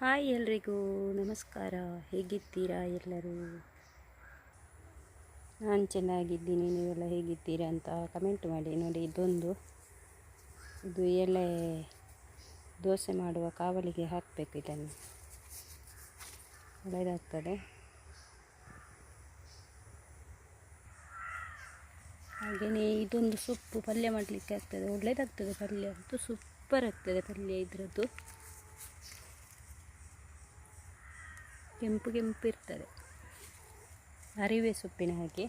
Hi ಎಲ್ರಿಗೂ, ನಮಸ್ಕಾರ. ಹೇಗಿದ್ದೀರಾ ಎಲ್ಲರೂ? ನಾನು ಚೆನ್ನಾಗಿದ್ದೀನಿ. ನೀವೆಲ್ಲ ಹೇಗಿದ್ದೀರಾ ಅಂತ ಕಮೆಂಟ್ ಮಾಡಿ. ನೋಡಿ, ಇದೊಂದು, ಇದು ಎಲೆ ದೋಸೆ ಮಾಡುವ ಕಾವಲಿಗೆ ಹಾಕಬೇಕು ಇದನ್ನು. ಒಳ್ಳೆಯದಾಗ್ತದೆ ಹಾಗೆಯೇ ಇದೊಂದು ಸೊಪ್ಪು ಪಲ್ಯ ಮಾಡಲಿಕ್ಕೆ ಆಗ್ತದೆ. ಒಳ್ಳೆಯದಾಗ್ತದೆ ಪಲ್ಯ. ಅಂತೂ ಸೂಪರ್ ಆಗ್ತದೆ ಪಲ್ಯ ಇದರದ್ದು. ಕೆಂಪು ಕೆಂಪು ಇರ್ತದೆ. ಅರಿವೆ ಸೊಪ್ಪಿನ ಹಾಗೆ.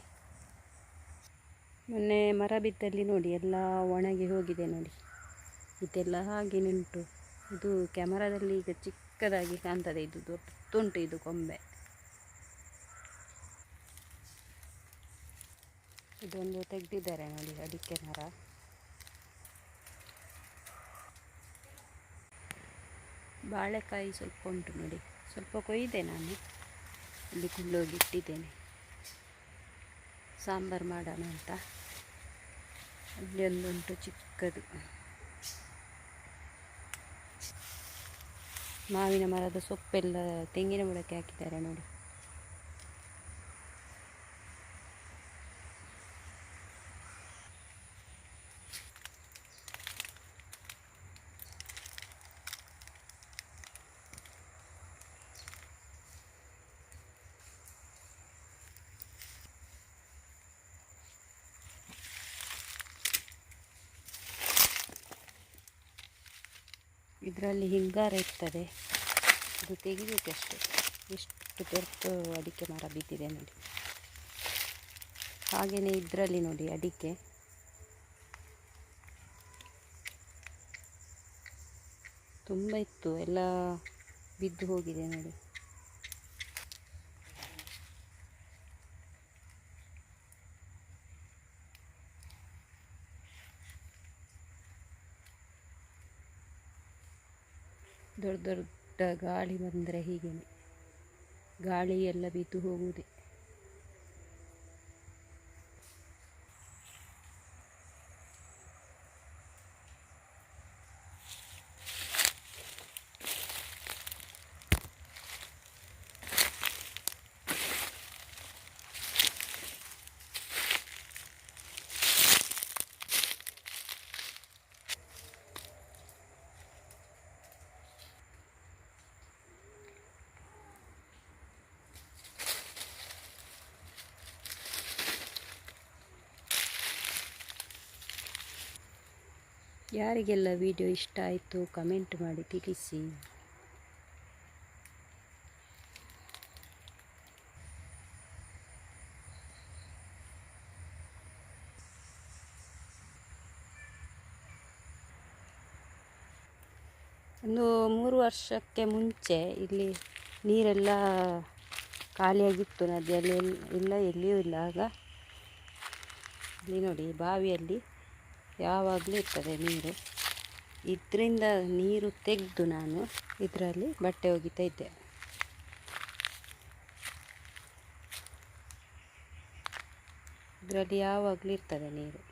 ಮೊನ್ನೆ ಮರ ಬಿದ್ದಲ್ಲಿ ನೋಡಿ, ಎಲ್ಲ ಒಣಗಿ ಹೋಗಿದೆ ನೋಡಿ. ಇದೆಲ್ಲ ಹಾಗೆ ನಿಂಟು. ಇದು ಕ್ಯಾಮರಾದಲ್ಲಿ ಈಗ ಚಿಕ್ಕದಾಗಿ ಕಾಣ್ತದೆ. ಇದು ದೊಡ್ಡದುಂಟು ಇದು ಕೊಂಬೆ. ಇದೊಂದು ತೆಗೆದಿದ್ದಾರೆ ನೋಡಿ, ಅಡಿಕೆ ಮರ. ಬಾಳೆಕಾಯಿ ಸ್ವಲ್ಪ ಉಂಟು ನೋಡಿ. ಸ್ವಲ್ಪ ಕೊಯ್ದೆ ನಾನು. ಇಲ್ಲಿ ಕುಳ್ಳೋಗಿ ಇಟ್ಟಿದ್ದೇನೆ ಸಾಂಬಾರು ಮಾಡೋಣ ಅಂತ. ಅಲ್ಲಿ ಒಂದುಂಟು ಚಿಕ್ಕದು. ಮಾವಿನ ಮರದ ಸೊಪ್ಪೆಲ್ಲ ತೆಂಗಿನ ಬುಡಕ್ಕೆ ಹಾಕಿದ್ದಾರೆ ನೋಡಿ. ಇದರಲ್ಲಿ ಹಿಂಗಾರ ಇರ್ತದೆ. ಇದು ತೆಗಿಬೇಕಷ್ಟೆ ಎಷ್ಟು ದೊಡ್ಡ ಅಡಿಕೆ ಮರ ಬಿದ್ದಿದೆ ನೋಡಿ. ಹಾಗೆಯೇ ಇದರಲ್ಲಿ ನೋಡಿ ಅಡಿಕೆ. ತುಂಬ ಇತ್ತು. ಎಲ್ಲ ಬಿದ್ದು ಹೋಗಿದೆ ನೋಡಿ. ದೊಡ್ಡ ದೊಡ್ಡ ಗಾಳಿ ಬಂದರೆ ಹೀಗೇನೆ. ಗಾಳಿ ಎಲ್ಲ ಬಿದ್ದು ಹೋಗುವುದೇ. ಯಾರಿಗೆಲ್ಲ ವಿಡಿಯೋ ಇಷ್ಟ ಆಯಿತು ಕಮೆಂಟ್ ಮಾಡಿ ತಿಳಿಸಿ. ಒಂದು ಮೂರು ವರ್ಷಕ್ಕೆ ಮುಂಚೆ ಇಲ್ಲಿ ನೀರೆಲ್ಲ ಖಾಲಿಯಾಗಿತ್ತು, ನದಿಯಲ್ಲಿ ಇಲ್ಲ ಎಲ್ಲಿಯೂ ಇಲ್ಲ. ಆಗ ಇಲ್ಲಿ ನೋಡಿ ಬಾವಿಯಲ್ಲಿ ಯಾವಾಗಲೂ ಇರ್ತದೆ ನೀರು. ಇದರಿಂದ ನೀರು ತೆಗೆದು ನಾನು ಇದರಲ್ಲಿ ಬಟ್ಟೆ ಒಗಿತಾ ಇದ್ದೆ. ಇದರಲ್ಲಿ ಯಾವಾಗಲೂ ಇರ್ತದೆ ನೀರು.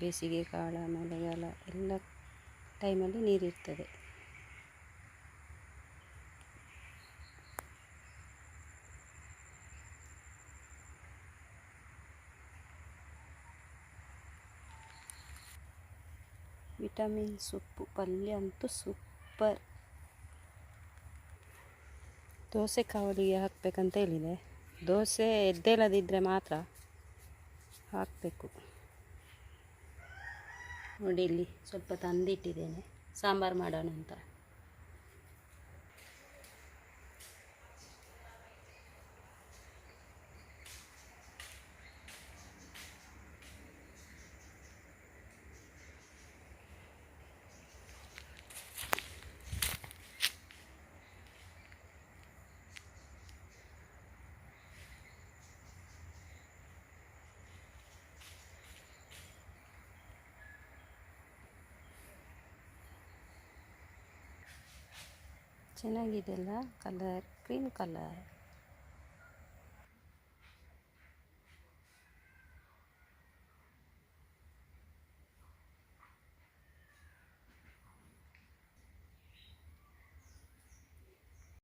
ಬೇಸಿಗೆ ಕಾಲ, ಮಳೆಗಾಲ ಎಲ್ಲ ಟೈಮಲ್ಲಿ ನೀರಿರ್ತದೆ ವಿಟಮಿನ್, ಸೊಪ್ಪು, ಪಲ್ಯ ಅಂತೂ ಸೂಪರ್. ದೋಸೆ ಕಾವಲಿಗೆ ಹಾಕಬೇಕಂತ ಹೇಳಿದೆ. ದೋಸೆ ಎದ್ದೇಳದಿದ್ದರೆ ಮಾತ್ರ ಹಾಕಬೇಕು. ನೋಡಿ ಇಲ್ಲಿ ಸ್ವಲ್ಪ ತಂದಿಟ್ಟಿದ್ದೇನೆ. ಸಾಂಬಾರು ಮಾಡೋಣ ಅಂತ ಚೆನ್ನಾಗಿದೆ ಅಲ್ಲ ಕಲರ್ ಕ್ರೀಮ್ ಕಲರ್